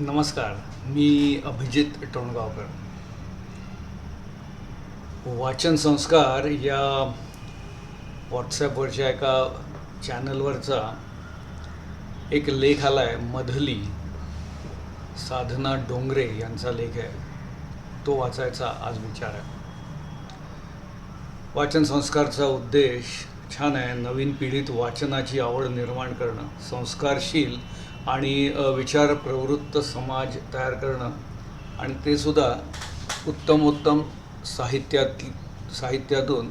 नमस्कार मी अभिजित टोणगावकर. वाचन संस्कार या व्हॉट्सॲपवरच्या एका चॅनलवरचा एक लेख आला आहे मधली. साधना डोंगरे यांचा लेख आहे. तो वाचायचा आज विचार आहे. वाचन संस्कारचा उद्देश छान आहे. नवीन पिढीत वाचनाची आवड निर्माण करणं संस्कारशील आणि विचार प्रवृत्त समाज तयार करणं आणि ते सुद्धा उत्तम उत्तम साहित्यात साहित्यातून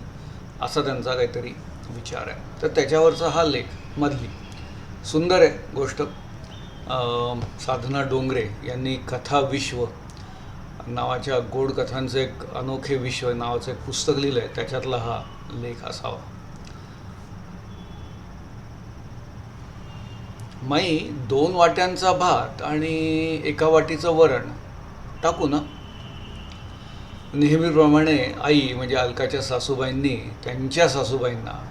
असा त्यांचा काहीतरी विचार आहे. तर त्याच्यावरचा हा लेख मधली सुंदर आहे गोष्ट. साधना डोंगरे यांनी कथा विश्व नावाच्या गोड कथांचं एक अनोखे विश्व नावाचं एक पुस्तक लिहिलं आहे त्याच्यातला हा लेख असावा. माई दोन वाट्यांचा भात आणि एका वाटीचं वरण. टाकू ना? नेहमीप्रमाणे आई म्हणजे अलकाच्या सासूबाईंनी त्यांच्या सासूबाईंना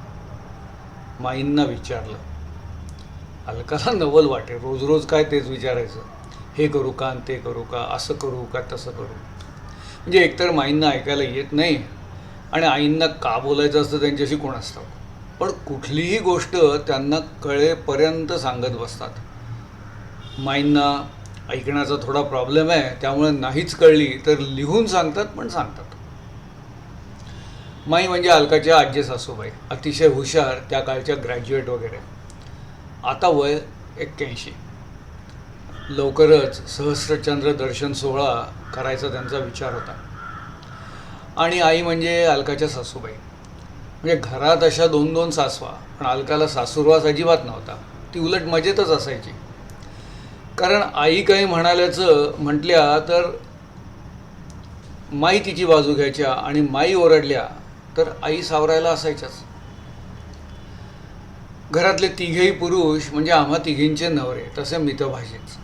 माईंना विचारलं. अलकाला नवल वाटे रोज रोज काय तेच विचारायचं? हे करू का आणि ते करू का? असं करू का तसं करू? म्हणजे एकतर माईंना ऐकायला येत नाही आणि आईंना का बोलायचं असतं त्यांच्याशी कोण असतं? पण कुठलीही गोष्ट त्यांना कळेपर्यंत सांगत बसतात. माईंना ऐकण्याचा थोडा प्रॉब्लेम आहे त्यामुळे नाहीच कळली तर लिहून सांगतात पण सांगतात. माई म्हणजे अलकाच्या आजी सासूबाई अतिशय हुशार त्या काळच्या ग्रॅज्युएट वगैरे. आता वय एक्क्याऐंशी. लवकरच सहस्रचंद्र दर्शन सोहळा करायचा त्यांचा विचार होता. आणि आई म्हणजे अलकाच्या सासूबाई. म्हणजे घरात अशा दोन दोन सासवा पण अलकाला सासूरवास अजिबात नव्हता. ती उलट मजेतच असायची. कारण आई काही म्हणाल्याचं म्हटल्या तर माई तिची बाजू घ्यायच्या आणि माई ओरडल्या तर आई सावरायला असायच्याच. घरातले तिघेही पुरुष म्हणजे आम्हा तिघींचे नवरे तसे मितभाषेच.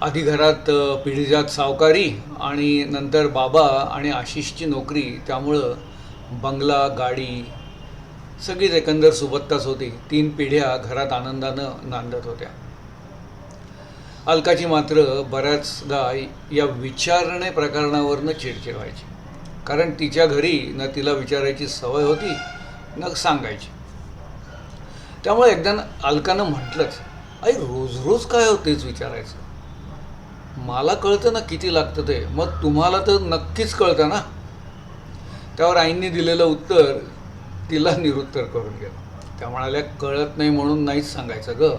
आधी घरात पिढीजात सावकारी आणि नंतर बाबा आणि आशिषची नोकरी त्यामुळं बंगला गाडी सगळीच एकंदर सुबत्ताच होती. तीन पिढ्या घरात आनंदानं नांदत होत्या. अलकाची मात्र बऱ्याचदा या विचारणे प्रकरणावरनं चिडचिड व्हायची. कारण तिच्या घरी न तिला विचारायची सवय होती न सांगायची. त्यामुळे एकदा अलकानं म्हटलंच आई रोज रोज काय होतेच विचारायचं? मला कळतं ना किती लागतं ते. मग तुम्हाला तर नक्कीच कळतं ना. त्यावर आईंनी दिलेलं उत्तर तिला निरुत्तर करून गेलं. त्या म्हणाल्या कळत नाही म्हणून नाहीच सांगायचं ग.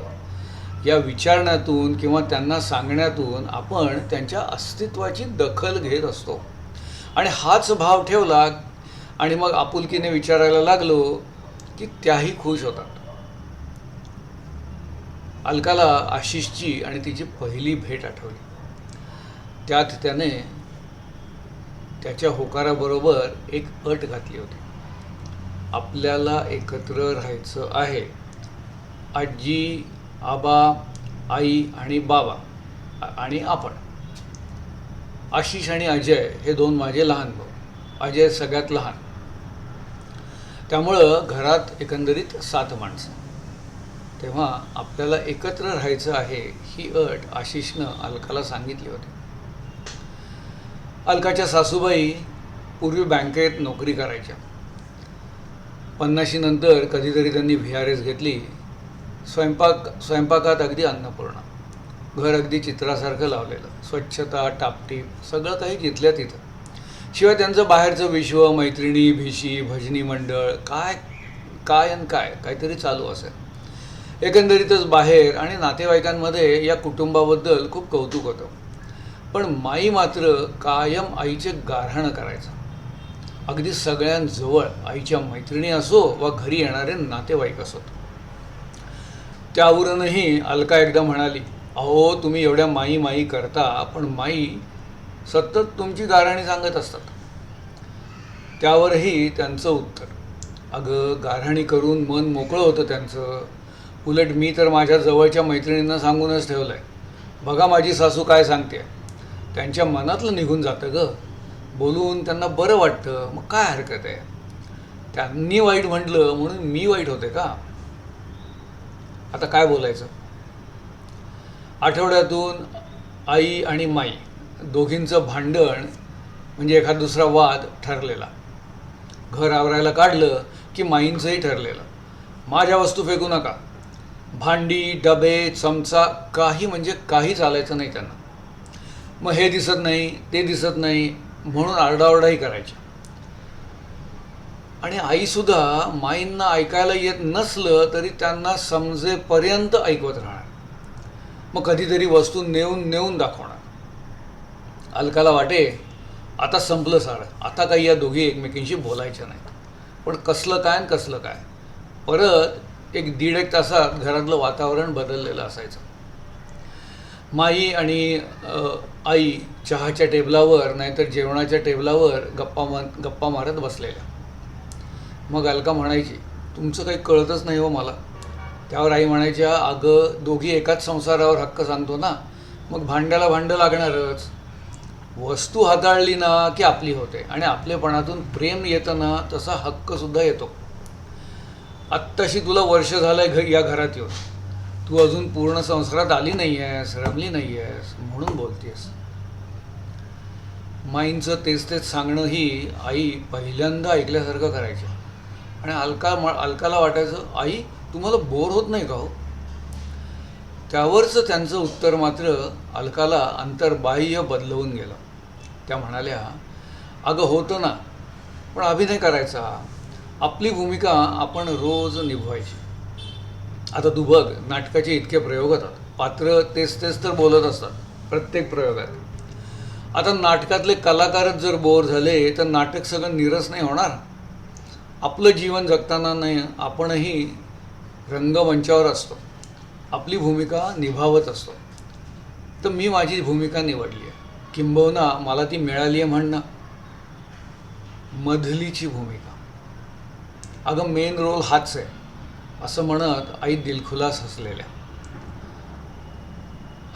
या विचारण्यातून किंवा त्यांना सांगण्यातून आपण त्यांच्या अस्तित्वाची दखल घेत असतो. आणि हाच भाव ठेवला आणि मग आपुलकीने विचारायला लागलो की त्याही खुश होतात. अलकाला आशिषची आणि तिची पहिली भेट आठवली. त्यात त्याने त्याच्या होकाराबरोबर एक अट घातली होती. आपल्याला एकत्र राहायचं आहे. आजी आबा आई आणि बाबा आणि आपण. आशिष आणि अजय हे दोन माझे लहान भाऊ. अजय सगळ्यात लहान. त्यामुळं घरात एकंदरीत सात माणसं. तेव्हा आपल्याला एकत्र राहायचं आहे ही अट आशिषनं अलकाला सांगितली होती. अलकाच्या सासूबाई पूर्वी बँकेत नोकरी करायच्या. पन्नाशीनंतर कधीतरी त्यांनी व्ही आर एस घेतली. स्वयंपाक स्वयंपाकात अगदी अन्नपूर्णा. घर अगदी चित्रासारखं लावलेलं. स्वच्छता टापटीप सगळं काही जिथल्या तिथं. शिवाय त्यांचं बाहेरचं विश्व मैत्रिणी भिशी भजनी मंडळ काय काय आणि काय काहीतरी चालू असेल. एकंदरीतच बाहेर आणि नातेवाईकांमध्ये या कुटुंबाबद्दल खूप कौतुक होतं. पण माई मात्र कायम आईचे गारहाणं करायचं. अगदी सगळ्यांजवळ आईच्या मैत्रिणी असो वा घरी येणारे नातेवाईक असोत त्यावरूनही अलका एकदा म्हणाली अहो तुम्ही एवढ्या माई माई करता पण माई सतत तुमची गारहाणी सांगत असतात. त्यावरही त्यांचं उत्तर अगं गारहाणी करून मन मोकळं होतं त्यांचं. उलट मी तर माझ्या जवळच्या मैत्रिणींना सांगूनच ठेवलं आहे बघा माझी सासू काय सांगते त्यांच्या मनातलं निघून जातं ग. बोलून त्यांना बरं वाटतं. मग काय हरकत आहे? त्यांनी वाईट म्हटलं म्हणून मी वाईट होते का? आता काय बोलायचं? आठवड्यातून आई आणि माई दोघींचं भांडण म्हणजे एखादा दुसरा वाद ठरलेला. घर आवरायला काढलं की माईंचंही ठरलेलं. माझ्या वस्तू फेकू नका. भांडी डबे चमचा काही म्हणजे काही चालायचं नाही त्यांना. मग हे दिसत नाही ते दिसत नाही म्हणून आरडाओरडाही करायची. आणि आईसुद्धा माईंना ऐकायला येत नसलं तरी त्यांना समजेपर्यंत ऐकवत राहणार. मग कधीतरी वस्तू नेऊन नेऊन दाखवणार. अलकाला वाटे आता संपलं सारं. आता काही या दोघी एकमेकींशी बोलायच्या नाहीत. पण कसलं काय आणि कसलं काय? परत एक दीड एक तासात घरातलं वातावरण बदललेलं असायचं. माई आणि आई चहाच्या टेबलावर नाहीतर जेवणाच्या टेबलावर गप्पा मा गप्पा मारत बसलेल्या. मग अलका म्हणायची तुमचं काही कळतच नाही हो मला. त्यावर आई म्हणायच्या अगं दोघी एकाच संसारावर हक्क सांगतो ना मग भांड्याला भांडं लागणारच. वस्तू हाताळली ना की आपली होते आणि आपलेपणातून प्रेम येतं ना तसा हक्कसुद्धा येतो. आत्ताशी तुला वर्ष झालं आहे घ या घरात येऊन. तू अजून पूर्ण संसारात आली नाही आहेस रमली नाही आहेस म्हणून बोलतेस. माईंचं तेच तेच सांगणं ही आई पहिल्यांदा ऐकल्यासारखं करायची. आणि अलका म अलकाला वाटायचं आई तुम्हाला बोर होत नाही का हो? त्यावरचं त्यांचं उत्तर मात्र अलकाला अंतर्बाह्य बदलवून गेलं. त्या म्हणाल्या अगं होतं ना पण अभिनय करायचा. आपली भूमिका आपण रोज निभवायची. आता तू नाटकाचे इतके प्रयोग होतात. पात्र तेच तेच तर बोलत असतात. प्रत्येक प्रयोगात आता नाटकातले कलाकारच जर बोर झाले तर नाटक सगळं निरस नाही होणार. आपलं जीवन जगताना नाही आपणही रंगमंचावर असतो. आपली भूमिका निभावत असतो. तर मी माझी भूमिका निवडली आहे. किंबहुना मला ती मिळाली आहे म्हणणं. मधलीची भूमिका. अगं मेन रोल हाच आहे. असं म्हणत आई दिलखुलास हसलेल्या.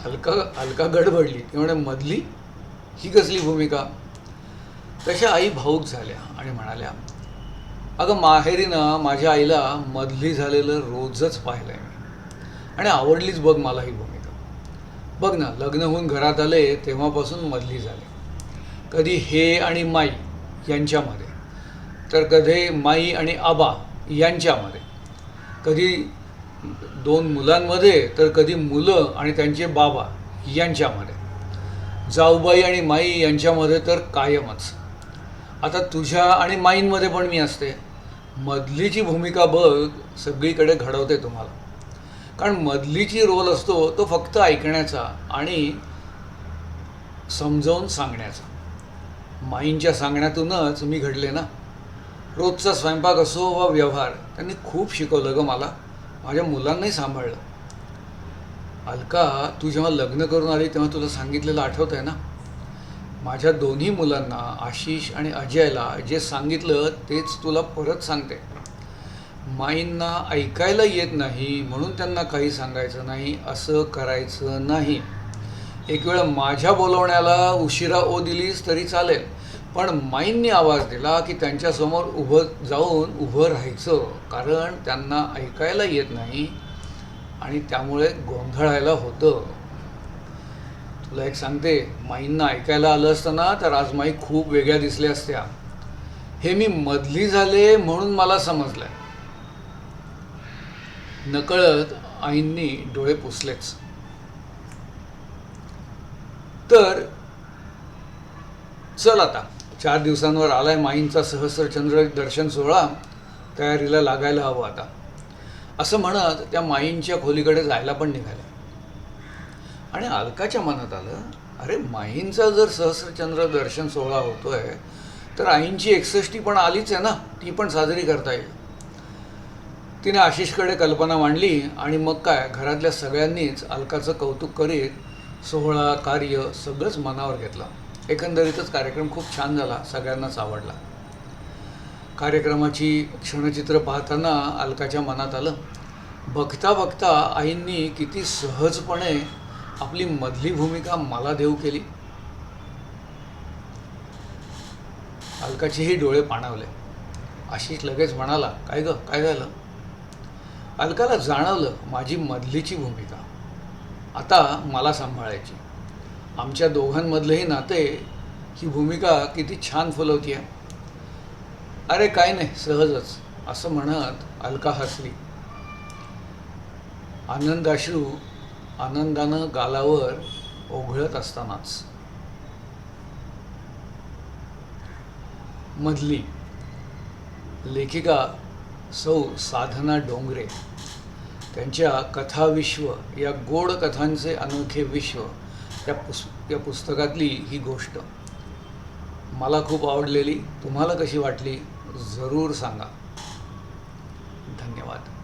हलका हलका गडबडली. ती म्हणे मधली? ही कसली भूमिका? तशा आई भाऊक झाल्या आणि म्हणाल्या अगं माहेरीनं माझ्या आईला मधली झालेलं रोजच पाहिलं आहे मी. आणि आवडलीच बघ मला ही भूमिका. बघ ना लग्न होऊन घरात आले तेव्हापासून मधली झाले. कधी हे आणि माई यांच्यामध्ये तर कधी माई आणि आबा यांच्यामध्ये. कधी दोन मुलांमध्ये तर कधी मुलं आणि त्यांचे बाबा यांच्यामध्ये. जाऊबाई आणि माई यांच्यामध्ये तर कायमच. आता तुझ्या आणि माईंमध्ये पण मी असते. मधलीची भूमिका बघ सगळीकडे घडवते तुम्हाला. कारण मधलीची रोल असतो तो फक्त ऐकण्याचा आणि समजावून सांगण्याचा. माईंच्या सांगण्यातूनच मी घडले ना. रोजचा स्वयंपाक असो वा व्यवहार त्यांनी खूप शिकवलं गं मला. माझ्या मुलांनाही सांभाळलं. अलका तू जेव्हा लग्न करून आली तेव्हा तुला सांगितलेलं आठवत आहे ना? माझ्या दोन्ही मुलांना आशिष आणि अजयला जे सांगितलं तेच तुला परत सांगते. माईंना ऐकायला येत नाही म्हणून त्यांना काही सांगायचं नाही असं करायचं नाही. एक वेळ माझ्या बोलवण्याला उशिरा ओ दिलीस तरी चालेल पण माईंनी आवाज दिला की त्यांच्यासमोर उभं जाऊन उभं राहायचं कारण त्यांना ऐकायला येत नाही आणि त्यामुळे गोंधळायला होतं. तुला एक सांगते माईंना ऐकायला आलं असताना तर आज माई खूप वेगळ्या दिसल्या असत्या. हे मी मधली झाले म्हणून मला समजलंय. नकळत आईंनी डोळे पुसलेच. तर चल आता. चार दिवसांवर आलाय माईंचा सहस्रचंद्र दर्शन सोहळा तयारीला लागायला हवं आता. असं म्हणत त्या माईंच्या खोलीकडे जायला पण निघाल्या आणि अलकाच्या मनात आलं अरे माईंचा जर सहस्रचंद्र दर्शन सोहळा होतोय तर आईंची एकसष्टी पण आलीच आहे ना ती पण साजरी करता येईल. तिने आशिषकडे कल्पना मांडली आणि मग काय घरातल्या सगळ्यांनीच अलकाचं कौतुक करीत सोहळा कार्य सगळंच मनावर घेतलं. एकंदरीतच कार्यक्रम खूप छान झाला सगळ्यांनाच आवडला. कार्यक्रमाची क्षणचित्र पाहताना अलकाच्या मनात आलं बघता बघता आईंनी किती सहजपणे आपली मधली भूमिका मला देऊ केली. अलकाचेही डोळे पाणावले. आशिष लगेच म्हणाला काय ग काय झालं? अलकाला जाणवलं माझी मधलीची भूमिका. आता मला सांभाळायची. आमच्या दोघांमधलंही नाते ही भूमिका किती छान फुलवती आहे अरे काय नाही सहजच. असं म्हणत अलका हसली. आनंदाश्रू आनंदानं गालावर ओघळत असतानाच. मधली लेखिका सौ साधना डोंगरे. त्यांच्या कथाविश्व या गोड कथांचे अनोखे विश्व त्या पुस या पुस्तकातली ही गोष्ट मला खूप आवडलेली. तुम्हाला कशी वाटली जरूर सांगा. धन्यवाद.